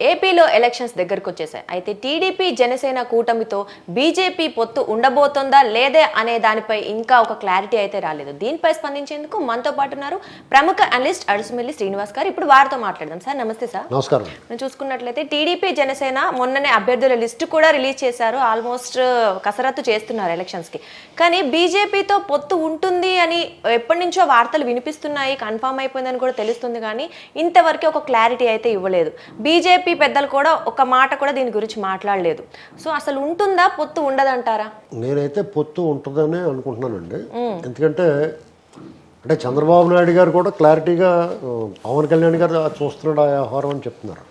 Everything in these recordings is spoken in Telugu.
ఏపీలో ఎలక్షన్స్ దగ్గరకు వచ్చేసాయి. అయితే టీడీపీ జనసేన కూటమితో బీజేపీ పొత్తు ఉండబోతోందా లేదే అనే దానిపై ఇంకా ఒక క్లారిటీ అయితే రాలేదు. దీనిపై స్పందించేందుకు మనతో పాటు ఉన్నారు ప్రముఖ అనలిస్ట్ అడుసుమిల్లి శ్రీనివాస్ గారు. ఇప్పుడు వారితో మాట్లాడదాం సార్. నమస్తే సార్. నమస్కారం. మనం చూసుకున్నట్లయితే టీడీపీ జనసేన మొన్ననే అభ్యర్థుల లిస్టు కూడా రిలీజ్ చేశారు. ఆల్మోస్ట్ కసరత్తు చేస్తున్నారు ఎలక్షన్స్కి కానీ బీజేపీతో పొత్తు ఉంటుంది అని ఎప్పటి నుంచో వార్తలు వినిపిస్తున్నాయి కన్ఫామ్ అయిపోయిందని కూడా తెలుస్తుంది. కానీ ఇంతవరకు ఒక క్లారిటీ అయితే ఇవ్వలేదు. బీజేపీ పెద్దలు కూడా ఒక మాట కూడా దీని గురించి మాట్లాడలేదు. సో అసలు ఉంటుందా పొత్తు ఉండదంటారా? నేనైతే పొత్తు ఉంటుందని అనుకుంటున్నానండి. ఎందుకంటే అంటే చంద్రబాబు నాయుడు గారు కూడా క్లారిటీగా పవన్ కళ్యాణ్ గారు చూస్తున్నాడు ఆ వ్యవహారం అని చెప్తున్నారు.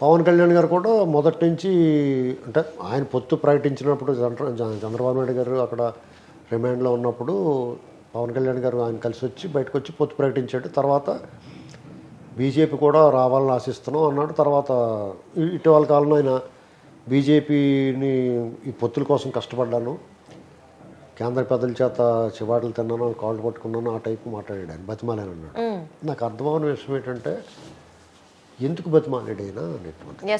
పవన్ కళ్యాణ్ గారు కూడా మొదటి నుంచి అంటే ఆయన పొత్తు ప్రకటించినప్పుడు చంద్రబాబు నాయుడు గారు అక్కడ రిమాండ్లో ఉన్నప్పుడు పవన్ కళ్యాణ్ గారు ఆయన కలిసి వచ్చి బయటకు వచ్చి పొత్తు ప్రకటించాడు. తర్వాత బీజేపీ కూడా రావాలని ఆశిస్తున్నాం అన్నాడు. తర్వాత ఇటీవల కాలంలో ఆయన బీజేపీని ఈ పొత్తుల కోసం కష్టపడ్డాను. కేంద్ర పెద్దల చేత చివాట్లు తిన్నాను కాళ్ళు పట్టుకున్నాను ఆ టైపు మాట్లాడాడు. ఆయన బతిమాలని అన్నాడు. నాకు అర్థమవని విషయం ఏంటంటే ఎందుకు బతిమాలాడు ఆయన అనేటువంటి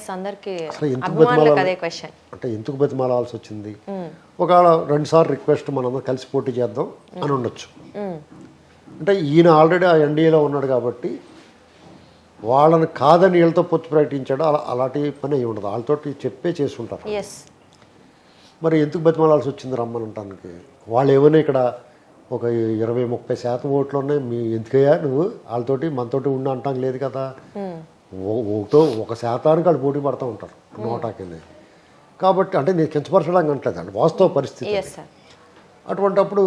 అసలు ఎందుకు బతిమాలాలి? అంటే ఎందుకు బతిమాలాల్సి వచ్చింది? ఒకవేళ రెండుసార్లు రిక్వెస్ట్ మనందరం కలిసి పోటీ చేద్దాం అని ఉండొచ్చు. అంటే ఈయన ఆల్రెడీ ఆ ఎన్డీఏలో ఉన్నాడు కాబట్టి వాళ్ళని కాదని వీళ్ళతో పొత్తు ప్రకటించాడు అలా అలాంటి పని అయి ఉండదు. వాళ్ళతోటి చెప్పే చేసుంటారు ఎస్ మరి ఎందుకు బతిమాలాల్సి వచ్చింది రమ్మనంటానికి వాళ్ళు ఏమైనా ఇక్కడ ఒక ఇరవై ముప్పై శాతం ఓట్లు ఉన్నాయి మీ ఎందుకయ్యా నువ్వు? వాళ్ళతోటి మనతోటి ఉండి అంటాం లేదు కదా. ఓ- ఒకటో ఒక శాతానికి వాళ్ళు పోటీ పడుతూ ఉంటారు నోటాకింది కాబట్టి అంటే నేను కించపరచడానికి అంటలేదు అండి వాస్తవ పరిస్థితి అటువంటప్పుడు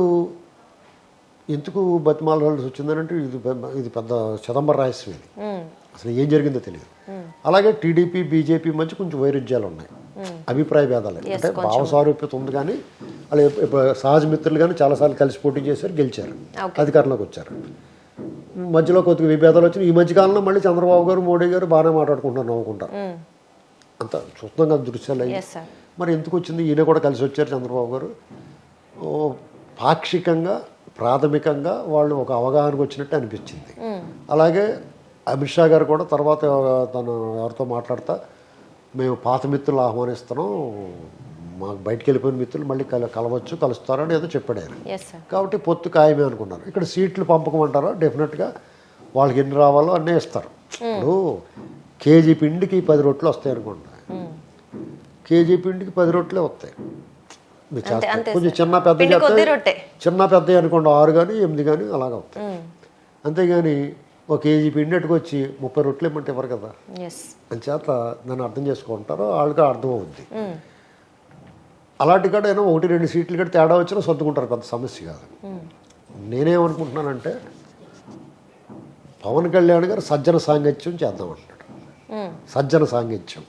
ఎందుకు బతిమాలాల్సి వచ్చిందనంటే ఇది పెద్ద- ఇది పెద్ద చిదంబర రహస్యం ఇది అసలు ఏం జరిగిందో తెలియదు. అలాగే టీడీపీ బీజేపీ మధ్య కొంచెం వైరుధ్యాలు ఉన్నాయి. అభిప్రాయ భేదాలు అంటే భావ సారూప్యత ఉంది కానీ ఎప్ప- సహజ మిత్రులు కానీ చాలాసార్లు కలిసి పోటీ చేశారు గెలిచారు. అధికారంలోకి వచ్చారు. మధ్యలో కొద్దిగా విభేదాలు వచ్చినాయి. ఈ మధ్య కాలంలో మళ్ళీ చంద్రబాబు గారు మోడీ గారు బాగానే మాట్లాడుకుంటున్నారు నవ్వుకుంటారు. అంత చూస్తున్నాం కదా దృశ్యాలు అయ్యి మరి ఎందుకు వచ్చింది? ఈయన కూడా కలిసి వచ్చారు చంద్రబాబు గారు. పాక్షికంగా ప్రాథమికంగా వాళ్ళు ఒక అవగాహనకు వచ్చినట్టు అనిపించింది. అలాగే అమిత్ షా గారు కూడా తర్వాత తను ఎవరితో మాట్లాడతా మేము పాత మిత్రులు ఆహ్వానిస్తున్నాం మాకు బయటికి వెళ్ళిపోయిన మిత్రులు మళ్ళీ కల కలవచ్చు కలుస్తారని ఏదో చెప్పాడు ఆయన. కాబట్టి పొత్తు ఖాయమే అనుకున్నారు. ఇక్కడ సీట్లు పంపకమంటారా? డెఫినెట్గా వాళ్ళకి ఎన్ని రావాలో అన్నీ ఇస్తారు. ఇప్పుడు కేజీ పిండికి పది రొట్లు వస్తాయి అనుకోండి కేజీ పిండికి పది రొట్లే వస్తాయి. కొంచెం చిన్న పెద్ద. చిన్న పెద్ద అనుకోండి ఆరు కానీ ఎనిమిది కానీ అలాగ వస్తాయి అంతేగాని ఒక కేజీ పిండి ఎట్టుకొచ్చి ముప్పై రొట్లు ఇమ్మంటే ఇవ్వరు కదా? అంచేత దాన్ని అర్థం చేసుకుంటారో వాళ్ళకి అర్థం అవుద్ది అలాంటి కాడ ఏమో ఒకటి రెండు సీట్లు కూడా తేడా వచ్చినా సర్దుకుంటారు పెద్ద సమస్య కాదు. నేనేమనుకుంటున్నానంటే పవన్ కళ్యాణ్ గారు సజ్జన సాంగత్యం చేద్దామంటున్నాడు సజ్జన సాంగత్యం.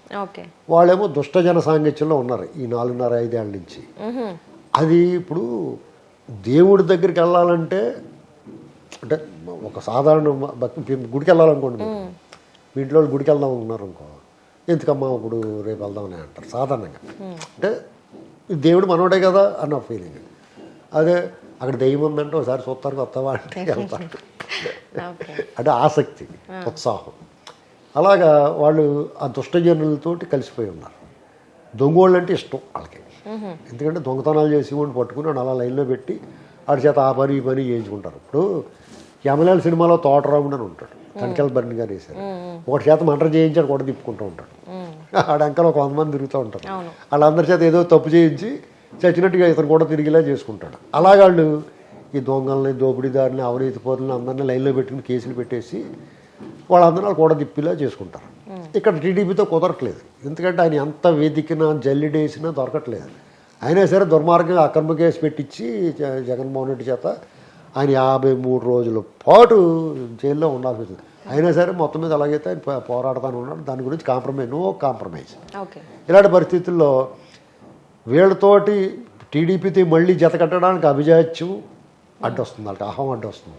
వాళ్ళేమో దుష్టజన సాంగత్యంలో ఉన్నారు ఈ నాలుగున్నర ఐదేళ్ళ నుంచి. అది ఇప్పుడు దేవుడి దగ్గరికి వెళ్ళాలంటే అంటే ఒక సాధారణ భక్తి గుడికి వెళ్ళాలనుకోండి. మీ ఇంట్లో వాళ్ళు గుడికి వెళ్దాం అనుకున్నారు అనుకో ఎందుకమ్మా ఇప్పుడు రేపు వెళ్దామని అంటారు సాధారణంగా. అంటే దేవుడు మనోడే కదా అన్న ఫీలింగ్ అదే అక్కడ దెయ్యం ఉందంటే ఒకసారి చూస్తారు వస్తావా అంటే వెళ్తారు అంటే ఆసక్తి ఉత్సాహం. అలాగా వాళ్ళు ఆ దుష్టజనులతోటి కలిసిపోయి ఉన్నారు. దొంగోళ్ళు అంటే ఇష్టం వాళ్ళకి. ఎందుకంటే దొంగతనాలు చేసి వాడిని పట్టుకుని అలా లైన్లో పెట్టి వాడి చేత ఆ పని ఈ పని చేయించుకుంటారు. ఇప్పుడు యమలాల సినిమాలో తోటరాముడు అని ఉంటాడు. కనికల బర్ని గారు వేశారు. ఒకటి చేత మంటలు చేయించాడు కూడా తిప్పుకుంటూ ఉంటాడు. ఆడ అంకలు ఒక వంద మంది తిరుగుతూ ఉంటారు. వాళ్ళందరి చేత ఏదో తప్పు చేయించి చచ్చినట్టుగా ఇతను కూడా తిరిగిలా చేసుకుంటాడు. అలాగే వాళ్ళు ఈ దొంగల్ని దోపిడీదారుని అవినీతి పౌరులని అందరినీ లైన్లో పెట్టుకుని కేసులు పెట్టేసి వాళ్ళందరూ వాళ్ళు కూడా తిప్పిలా చేసుకుంటారు. ఇక్కడ టీడీపీతో కుదరట్లేదు. ఎందుకంటే ఆయన ఎంత వెతికినా జల్లిడేసినా దొరకట్లేదు. అయినా సరే దుర్మార్గంగా అక్రమ కేసు పెట్టించి జగన్మోహన్ రెడ్డి చేత ఆయన యాభై మూడు రోజుల పాటు జైల్లో ఉండాల్సి వచ్చింది. అయినా సరే మొత్తం మీద అలాగైతే ఆయన పోరాడుతాను ఉన్నాడు దాని గురించి కాంప్రమైజ్ నో కాంప్రమైజ్. ఇలాంటి పరిస్థితుల్లో వీళ్ళతోటి టీడీపీతో మళ్ళీ జత కట్టడానికి అభిజాత్యం అడ్డొస్తుంది వాళ్ళకి అహం అడ్డొస్తుంది.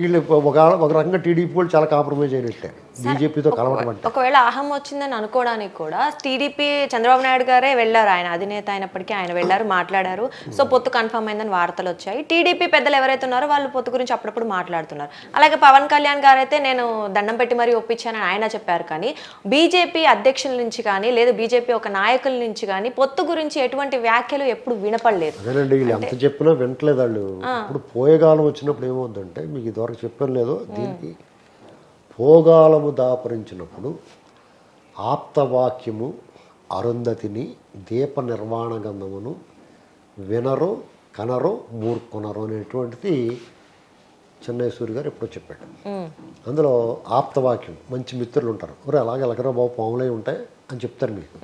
వీళ్ళు ఒక ఒక రకంగా టీడీపీ వాళ్ళు చాలా కాంప్రమైజ్ అయినట్టే బీజేపీతో కలవడం ఒకవేళ అహం వచ్చిందని అనుకోవడానికి కూడా టీడీపీ చంద్రబాబు నాయుడు గారే వెళ్ళారు. ఆయన అధినేత అయినప్పటికీ ఆయన వెళ్ళారు మాట్లాడారు. సో పొత్తు కన్ఫర్మ్ అయిందని వార్తలు వచ్చాయి. టీడీపీ పెద్దలు ఎవరైతే ఉన్నారో వాళ్ళు పొత్తు గురించి అప్పుడప్పుడు మాట్లాడుతున్నారు. అలాగే పవన్ కళ్యాణ్ గారు అయితే నేను దండం పెట్టి మరీ ఒప్పించానని ఆయన చెప్పారు. కానీ బీజేపీ అధ్యక్షుల నుంచి కానీ లేదా బీజేపీ ఒక నాయకుల నుంచి కానీ పొత్తు గురించి ఎటువంటి వ్యాఖ్యలు ఎప్పుడు వినపడలేదు. అదేనండి ఎంత చెప్పినా వింటలేదు వాళ్ళు. ఇప్పుడు పోయేగాలం వచ్చినప్పుడు ఏమవుతుందంటే మీకు ఇదివరకు చెప్పాను లేదో దీనికి పోగాలము దాపరించినప్పుడు ఆప్తవాక్యము అరుంధతిని దీప నిర్వాణ గంధమును వినరు కనరు మూర్కొనరు అనేటువంటిది చెన్నైశ్వరి గారు ఎప్పుడో చెప్పాడు. అందులో ఆప్తవాక్యం మంచి మిత్రులు ఉంటారు. ఒరే అలాగే ఎలకరా బాబు పాములే ఉంటాయి అని చెప్తారు మీకు.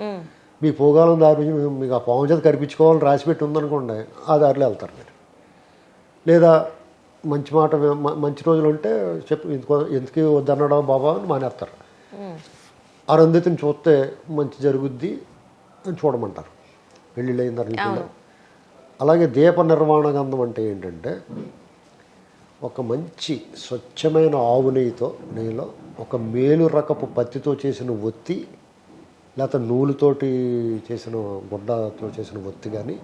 మీ పోగాలం దారి మీకు ఆ పాము చేత కనిపించుకోవాలని రాసిపెట్టి ఉందనుకోండి ఆ దారిలో వెళ్తారు మీరు. లేదా మంచి మాట మంచి రోజులు ఉంటే చెప్పు ఎందుకో ఎందుకు బాబా అని మానేస్తారు. అరుంధతిని చూస్తే మంచి జరుగుద్ది అని చూడమంటారు. పెళ్ళిళ్ళు అయిన తర్వాత అలాగే దీప నిర్మాణ గంధం అంటే ఏంటంటే ఒక మంచి స్వచ్ఛమైన ఆవు నెయ్యితో నెయ్యిలో ఒక మేలు రకపు పత్తితో చేసిన ఒత్తి లేకపోతే నూలుతోటి చేసిన గుడ్డతో చేసిన ఒత్తి కానీ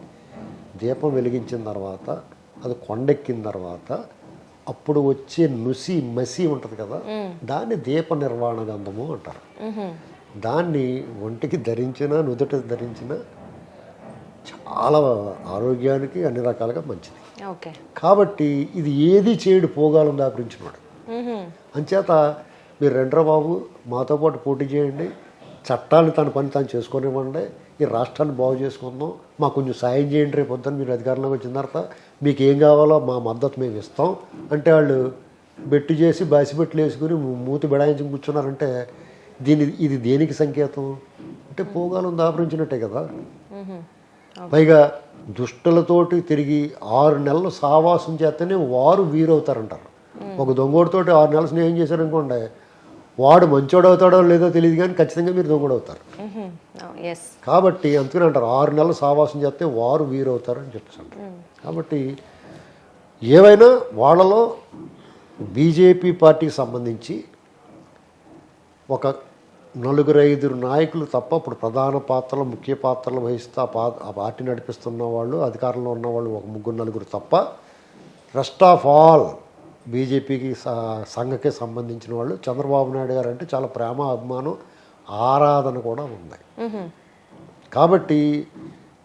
దీపం వెలిగించిన తర్వాత అది కొండెక్కిన తర్వాత అప్పుడు వచ్చే నుసి మసి ఉంటుంది కదా దాన్ని దీప నిర్వాణ గంధము అంటారు. దాన్ని ఒంటికి ధరించిన నుదుట ధరించిన చాలా ఆరోగ్యానికి అన్ని రకాలుగా మంచిది. ఓకే. కాబట్టి ఇది ఏది చేయడు పోగాలం దాపరించినాడు. అంచేత మీరు రెండ్రా బాబు మాతో పాటు పోటీ చేయండి చట్టాన్ని తన పని తాను చేసుకొనివ్వండి ఈ రాష్ట్రాన్ని బాగు చేసుకుందాం మాకు కొంచెం సాయం చేయండి రేపు పొద్దున్న మీరు అధికారంలోకి వచ్చిన తర్వాత మీకు ఏం కావాలో మా మద్దతు మేము ఇస్తాం. అంటే వాళ్ళు బెట్టు చేసి బాసిబెట్లు వేసుకుని మూతి బెడాయించి కూర్చున్నారంటే దీని ఇది దేనికి సంకేతం? అంటే పోగాలం దాపరించినట్టే కదా. పైగా దుష్టులతోటి తిరిగి ఆరు నెలలు సావాసం చేస్తేనే వారు వీరవుతారంటారు. ఒక దొంగోడితోటి ఆరు నెలలు స్నేహం చేశారనుకోండి వాడు మంచోడు అవుతాడో లేదో తెలియదు కానీ ఖచ్చితంగా మీరు దొంగోడు అవుతారు ఉహుం, ఎస్ కాబట్టి అందుకని అంటారు ఆరు నెలలు సావాసం చేస్తే వారు వీరవుతారు అని చెప్తారు కాబట్టి ఏవైనా వాళ్ళలో బీజేపీ పార్టీకి సంబంధించి ఒక నలుగురు ఐదుగురు నాయకులు తప్ప ఇప్పుడు ప్రధాన పాత్రలు ముఖ్య పాత్రలు వహిస్తూ ఆ పార్టీ నడిపిస్తున్న వాళ్ళు అధికారంలో ఉన్న వాళ్ళు ఒక ముగ్గురు నలుగురు తప్ప రెస్ట్ ఆఫ్ ఆల్ బీజేపీకి సంఘకి సంబంధించిన వాళ్ళు చంద్రబాబు నాయుడు గారు అంటే చాలా ప్రేమ అభిమానం ఆరాధన కూడా ఉంది. కాబట్టి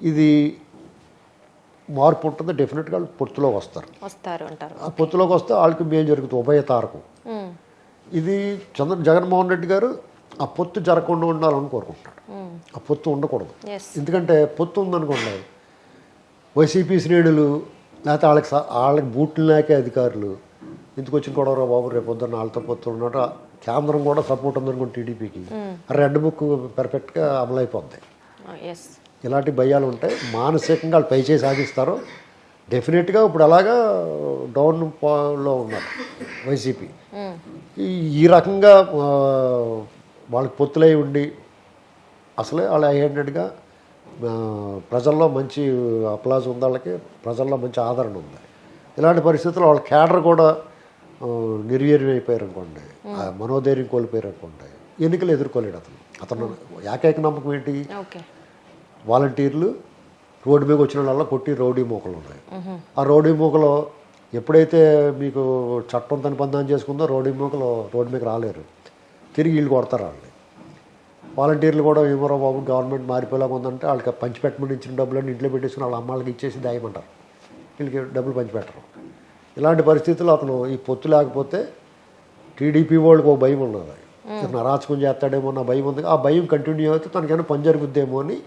ఇది మార్పు ఉంటుంది. డెఫినెట్గా వాళ్ళు పొత్తులోకి వస్తారు. వస్తారు అంటారు ఆ పొత్తులోకి వస్తే వాళ్ళకి మేలు జరుగుతుంది. ఉభయ తారకం. ఇది చంద్ర జగన్మోహన్ రెడ్డి గారు ఆ పొత్తు జరగకుండా ఉండాలని కోరుకుంటాడు ఉమ్, ఆ పొత్తు ఉండకూడదు. ఎందుకంటే పొత్తు ఉందనుకోండి వైసీపీ శ్రేణులు లేకపోతే వాళ్ళకి వాళ్ళకి బూట్లు నాకే అధికారులు ఎందుకు వచ్చిన గొడవరా బాబు రేపు పొద్దున్న వాళ్ళతో పొత్తు ఉన్నట్టు కేంద్రం కూడా సపోర్ట్ ఉందనుకోండి టీడీపీకి. రెడ్ బుక్ పర్ఫెక్ట్గా అమలైపోద్ది. ఇలాంటి భయాలు ఉంటాయి మానసికంగా వాళ్ళు పై చేసి సాధిస్తారు. డెఫినెట్గా ఇప్పుడు అలాగా డౌన్లో ఉన్నారు వైసీపీ ఈ ఈ రకంగా వాళ్ళకి పొత్తులై ఉండి అసలే వాళ్ళు హండ్రెడ్గా ప్రజల్లో మంచి అప్లాజ్ ఉంది వాళ్ళకి ప్రజల్లో మంచి ఆదరణ ఉంది. ఇలాంటి పరిస్థితుల్లో వాళ్ళ క్యాడర్ కూడా ఆ, నిర్వీర్యం అయిపోయారు అనుకోండి మనోధైర్యం కోల్పోయారు అనుకోండి. ఎన్నికలు ఎదుర్కోలేడు అతను. అతను ఏకైక నమ్మకం ఏంటి? వాలంటీర్లు రోడ్డు మీద వచ్చిన వాళ్ళ కొట్టి రౌడీ మూకలు ఉన్నాయి. ఆ రౌడీ మూకలో ఎప్పుడైతే మీకు చట్టం తన పందాన్ని చేసుకుందో రౌడీ మూకలు రోడ్డు మీద రాలేరు. తిరిగి వీళ్ళు కొడతారు వాళ్ళని. వాలంటీర్లు కూడా ఏమోరా బాబు గవర్నమెంట్ మారిపోయేలాగా ఉందంటే వాళ్ళకి పంచిపెట్టమని ఇచ్చిన డబ్బులన్నీ ఇంట్లో పెట్టేసుకుని వాళ్ళ అమ్మాళ్ళకి ఇచ్చేసి దాయమంటారు. వీళ్ళకి డబ్బులు పంచిపెట్టరు ఇలాంటి పరిస్థితుల్లో అతను ఈ పొత్తు లేకపోతే టీడీపీ వాళ్ళకి ఒక భయం ఉన్నది. అరాచకం చేస్తాడేమో నా భయం ఉంది. ఆ భయం కంటిన్యూ అయితే తనకైనా పని జరుగుద్దేమో అని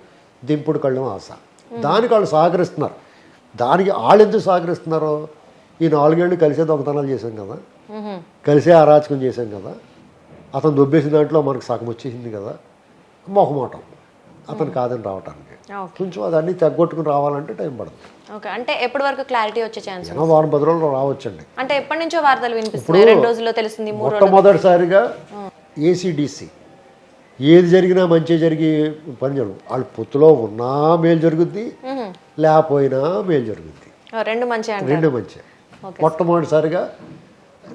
దింపుడు కళ్ళం ఆశ. దానికి వాళ్ళు సహకరిస్తున్నారు. దానికి వాళ్ళు ఎందుకు సహకరిస్తున్నారో? ఈ నాలుగేళ్ళు కలిసే దొంగతనాలు చేశాం కదా. కలిసే అరాచకం చేశాం కదా. అతను దొబ్బేసిన దాంట్లో మనకు సగం వచ్చేసింది కదా. మొహమాటం. అతను కాదని రావటానికి. కొంచెం అది అన్నీ తగ్గొట్టుకుని రావాలంటే టైం పడుతుంది. ఓకే. అంటే ఎప్పటి వరకు క్లారిటీ వచ్చే ఛాన్స్ వారం పది రోజుల్లో రావచ్చండి. అంటే ఎప్పటి నుంచో వార్తలు వినిపిస్తున్నాయి. రెండు రోజుల్లో తెలుస్తుంది రోజులు మొట్టమొదటిసారిగా ఏసీడీసీ ఏది జరిగినా మంచి జరిగి పని జరుగు. వాళ్ళు పొత్తులో ఉన్నా మేలు జరుగుద్ది లేకపోయినా మేలు జరుగుద్ది. రెండు మంచి రెండు మంచి. మొట్టమొదటిసారిగా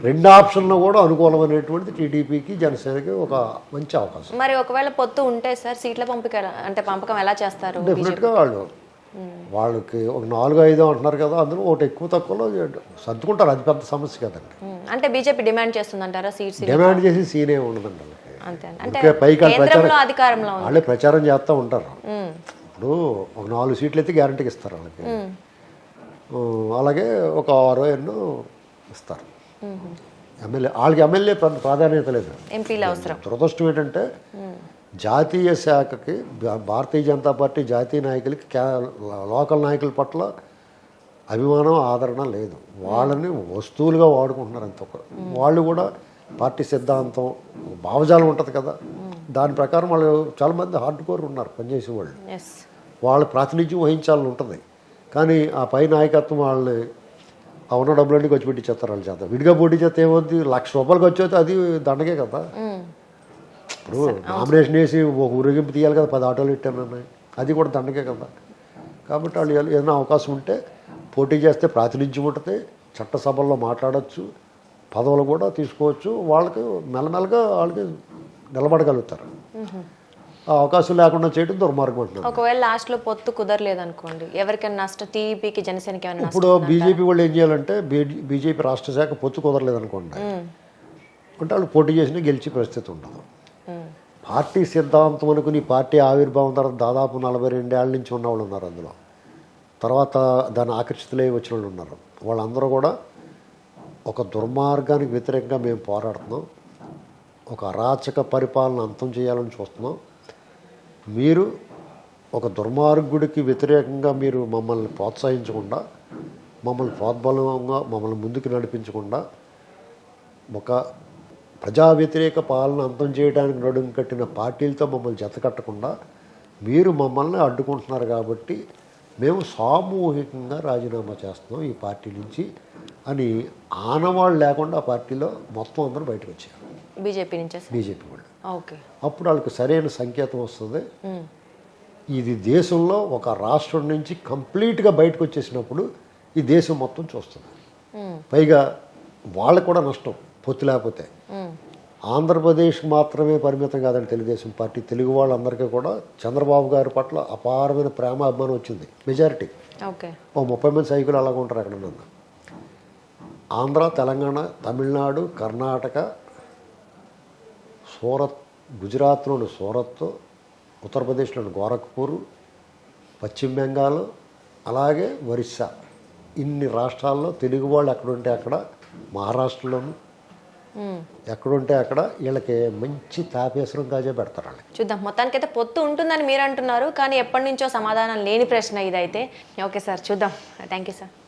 రెండు ఆప్షన్లు కూడా అనుకూలమైనటువంటి టీడీపీకి జనసేనకి ఒక మంచి అవకాశం. మరి ఒకవేళ పొత్తు ఉంటే సార్ సీట్ల పంపిక అంటే పంపకం ఎలా చేస్తారు డెఫినెట్గా వాళ్ళు వాళ్ళకి ఒక నాలుగు ఐదు అంటున్నారు కదా అందులో ఒకటి ఎక్కువ తక్కువలో సర్దుకుంటారు. అది పెద్ద సమస్య కదండి. అంటే బీజేపీ డిమాండ్ చేస్తుందంటారా సీట్స్? డిమాండ్ చేసి సీనే ఉండదండి. అంతే అంటే పైకి ప్రచారం వాళ్ళే ప్రచారం చేస్తూ ఉంటారు. ఇప్పుడు ఒక నాలుగు సీట్లు అయితే గ్యారంటీకి ఇస్తారు వాళ్ళకి. అలాగే ఒక ఆరో ఎన్నో ఇస్తారు. ఎమ్మెల్యే వాళ్ళకి ఎమ్మెల్యే ప్రాధాన్యత లేదు. ఎంపీలు అవసరం. దురదృష్టం ఏంటంటే జాతీయ శాఖకి భారతీయ జనతా పార్టీ జాతీయ నాయకులకి లోకల్ నాయకుల పట్ల అభిమానం ఆదరణ లేదు. వాళ్ళని వస్తువులుగా వాడుకుంటున్నారు అంత వాళ్ళు కూడా పార్టీ సిద్ధాంతం భావజాలం ఉంటుంది కదా. దాని ప్రకారం వాళ్ళు చాలామంది హార్డ్ కోర్ ఉన్నారు పనిచేసే వాళ్ళు. వాళ్ళ ప్రాతినిధ్యం వహించాలని ఉంటుంది. కానీ ఆ పై నాయకత్వం వాళ్ళని ఆ ఉన్న డబ్బులన్నీ ఖర్చు పెట్టి చేస్తారు వాళ్ళ చేత. విడిగా పోటీ చేస్తే ఏమవుద్ది? లక్ష రూపాయలు ఖర్చు అవుతుంది అది దండగే కదా. ఇప్పుడు నామినేషన్ వేసి ఒక ఊరేగింపు తీయాలి కదా పది ఆటోలు ఇట్టానన్నాయి అది కూడా దండగే కదా. కాబట్టి వాళ్ళు ఏదైనా- ఏదైనా అవకాశం ఉంటే పోటీ చేస్తే ప్రాతినిధ్యం ఉంటుంది. చట్టసభల్లో మాట్లాడచ్చు. పదవులు కూడా తీసుకోవచ్చు. వాళ్ళకి మెల్లమెల్లగా వాళ్ళకి నిలబడగలుగుతారు. ఆ అవకాశం లేకుండా చేయడం దుర్మార్గం అంటున్నాను ఒకవేళ లాస్ట్లో పొత్తు కుదరలేదు అనుకోండి ఎవరికైనా నష్టం టీడీపీకి జనసేనకి ఏమైనా ఇప్పుడు బీజేపీ వాళ్ళు ఏం చేయాలంటే బీజేపీ రాష్ట్ర శాఖ పొత్తు కుదరలేదు అనుకోండి అంటే వాళ్ళు పోటీ చేసినా గెలిచే పరిస్థితి ఉండదు. పార్టీ సిద్ధాంతం అనుకుని పార్టీ ఆవిర్భావం తర్వాత దాదాపు నలభై రెండేళ్ళ నుంచి ఉన్న వాళ్ళు ఉన్నారు అందులో. తర్వాత దాన్ని ఆకర్షితులై వచ్చిన వాళ్ళు ఉన్నారు. వాళ్ళందరూ కూడా ఒక దుర్మార్గానికి వ్యతిరేకంగా మేము పోరాడుతున్నాం. ఒక అరాచక పరిపాలన అంతం చేయాలని చూస్తున్నాం. మీరు ఒక దుర్మార్గుడికి వ్యతిరేకంగా మీరు మమ్మల్ని ప్రోత్సహించకుండా మమ్మల్ని ప్రోద్బలంగా మమ్మల్ని ముందుకు నడిపించకుండా ఒక ప్రజా వ్యతిరేక పాలన అంతం చేయడానికి నడుం కట్టిన పార్టీలతో మమ్మల్ని జతకట్టకుండా మీరు మమ్మల్ని అడ్డుకుంటున్నారు కాబట్టి మేము సామూహికంగా రాజీనామా చేస్తున్నాం ఈ పార్టీ నుంచి అని ఆనవాళ్ళు లేకుండా ఆ పార్టీలో మొత్తం అందరూ బయటకు వచ్చారు. బీజేపీ నుంచే బీజేపీ వాళ్ళు. ఓకే. అప్పుడు వాళ్ళకి సరైన సంకేతం వస్తుంది. ఇది దేశంలో ఒక రాష్ట్రం నుంచి కంప్లీట్గా బయటకు వచ్చేసినప్పుడు ఈ దేశం మొత్తం చూస్తుంది. పైగా వాళ్ళకు కూడా నష్టం పొత్తు లేకపోతే. ఆంధ్రప్రదేశ్ మాత్రమే పరిమితం కాదండి తెలుగుదేశం పార్టీ తెలుగు వాళ్ళందరికీ కూడా చంద్రబాబు గారి పట్ల అపారమైన ప్రేమ అభిమానం వచ్చింది. మెజారిటీ. ఓకే. ఓ ముప్పై మంది సైకిల్ అలాగ ఉంటారు ఎక్కడన్నా ఆంధ్ర తెలంగాణ తమిళనాడు కర్ణాటక సూరత్ గుజరాత్లోని సూరత్ ఉత్తరప్రదేశ్లోని గోరఖ్పూర్ పశ్చిమ బెంగాల్ అలాగే ఒరిస్సా. ఇన్ని రాష్ట్రాల్లో తెలుగు వాళ్ళు ఎక్కడుంటే అక్కడ మహారాష్ట్రలోను. ఎక్కడుంటే అక్కడ వీళ్ళకి మంచి తాపేసరం కాజే పెడతారు వాళ్ళకి. చూద్దాం. మొత్తానికైతే పొత్తు ఉంటుందని మీరు అంటున్నారు కానీ ఎప్పటి నుంచో సమాధానం లేని ప్రశ్న ఇదైతే. ఓకే సార్ చూద్దాం. Thank you sir.